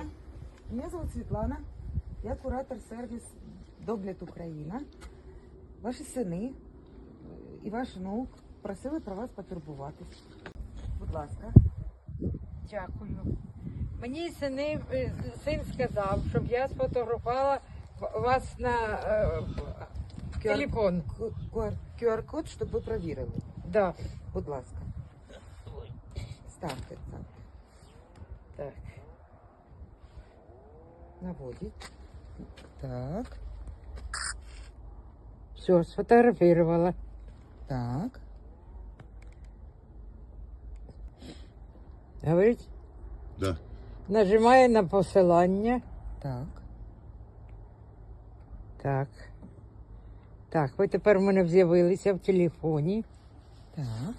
дня. Меня зовут Светлана. Я куратор сервіс Догляд Україна. Ваші сини е, і ваш внук просили про вас потурбуватись. Будь ласка. Дякую. Мені сини, е, син сказав, щоб я сфотографувала вас на е, телефон. QR-код, щоб ви провірили. Да. Будь ласка. Ставте так. Так. Наводіть. Так. Все, сфотографувала. Так. Говорить, Да. нажимаю на посилання. Так. Так. Так, ви тепер в мене з'явилися в телефоні. Так.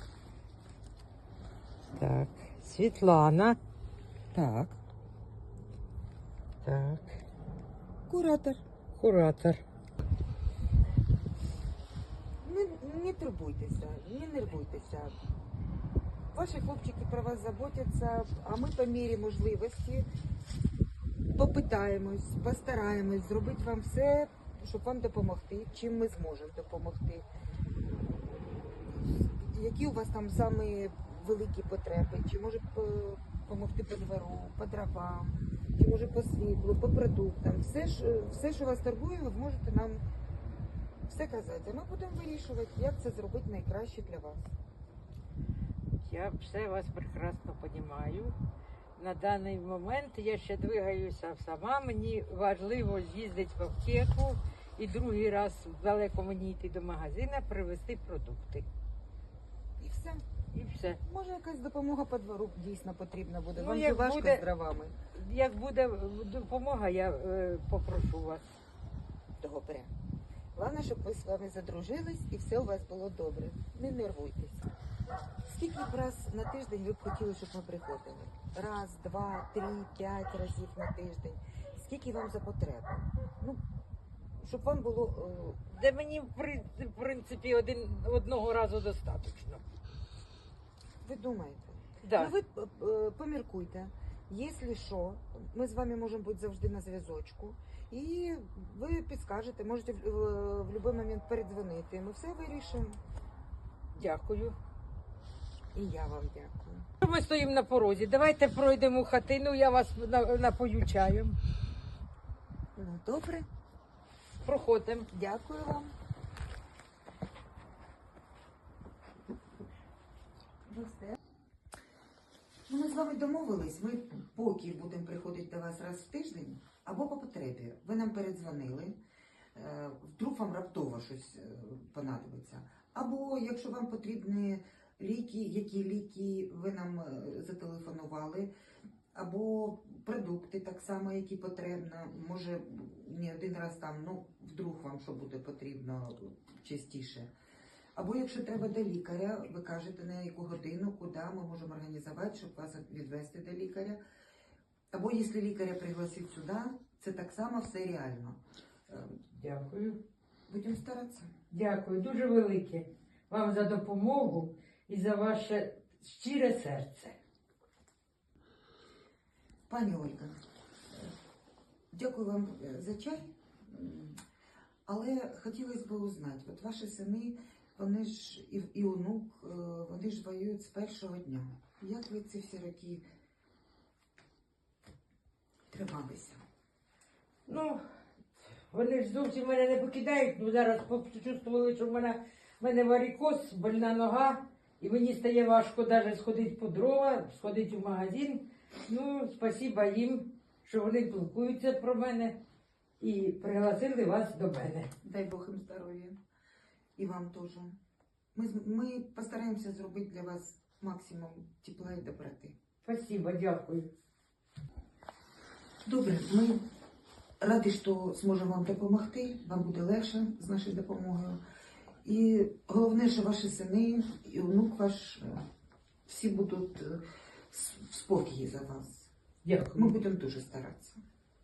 Так. Світлана. Так. Так. Куратор. Куратор. Не, не турбуйтеся, не нервуйтеся. Ваші хлопчики про вас заботяться, а ми по мірі можливості попитаємось, постараємось зробити вам все, щоб вам допомогти, чим ми зможемо допомогти. Які у вас там самі великі потреби? Чи може допомогти по двору, по дровам, чи може по світлу, по продуктам? Все, все, що вас турбує, ви можете нам все казати. Ми будемо вирішувати, як це зробити найкраще для вас. Я все вас прекрасно розумію. На даний момент я ще двигаюся сама. Мені важливо з'їздити в аптеку і другий раз далеко мені йти до магазину, привезти продукти. І все. І все. Може, якась допомога по двору дійсно потрібна буде. Ну, Вам же як важко буде- з дровами. Як буде допомога, я е, попрошу вас. Добре. Головне, щоб ми з вами задружились і все у вас було добре. Не нервуйтесь. Скільки б раз на тиждень ви б хотіли, щоб ми приходили? Раз, два, три, п'ять разів на тиждень. Скільки вам за потребу? Ну, щоб вам було. е, Де мені в принципі один одного разу достатньо. Ви думаєте? Да. Ну, ви е, поміркуйте. Якщо що, ми з вами можемо бути завжди на зв'язочку. І ви підскажете, можете в, в, в будь-який момент передзвонити. Ми все вирішимо. Дякую. І я вам дякую. Ми стоїмо на порозі. Давайте пройдемо хатину, я вас напою чаєм. Ну, добре, Проходимо. дякую вам. Ну. Ну, ми з вами домовились. Ми поки будемо приходити до вас раз в тиждень або по потребі. Ви нам передзвонили. Е, Вдруг вам раптово щось е, понадобиться. Або якщо вам потрібні ліки, які ліки ви нам е, зателефонували, або продукти так само, які потрібно. Може, не один раз там, ну, вдруг вам що буде потрібно частіше. Або якщо треба до лікаря, ви кажете на яку годину, куди ми можемо організувати, щоб вас відвести до лікаря. Або якщо лікаря пригласить сюди, це так само все реально. Е, Дякую. Будемо старатися. Дякую дуже велике вам за допомогу і за ваше щире серце. Пані Ольга, дякую вам е, за чай. Але хотілося б узнати, от ваші сини, вони ж і, і онук, е, вони ж воюють з першого дня. Як ви ці всі роки трималися? Ну, вони ж зовсім мене не покидають, ну зараз почувствували, що в мене, в мене варикоз, больна нога, і мені стає важко навіть сходити по дрова, сходити в магазин. Ну, спасіба їм, що вони пілкуються про мене і пригласили вас до мене. Дай Бог їм здоров'я. І вам теж. Ми, ми постараємося зробити для вас максимум тепла і доброти. Спасибо, дякую. Добре, ми раді, що зможемо вам допомогти. Вам буде легше з нашою допомогою. І головне, що ваші сини і онук ваш е, всі будуть с- в спокої за вас. Ми будемо дуже старатися.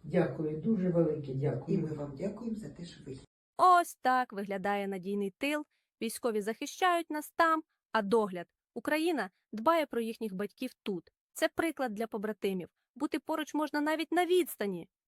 Дякую, дуже велике дякую. І ми вам дякуємо за те, що ви є. Ось так виглядає надійний тил. Військові захищають нас там, а догляд Україна дбає про їхніх батьків тут. Це приклад для побратимів. бути поруч можна навіть на відстані.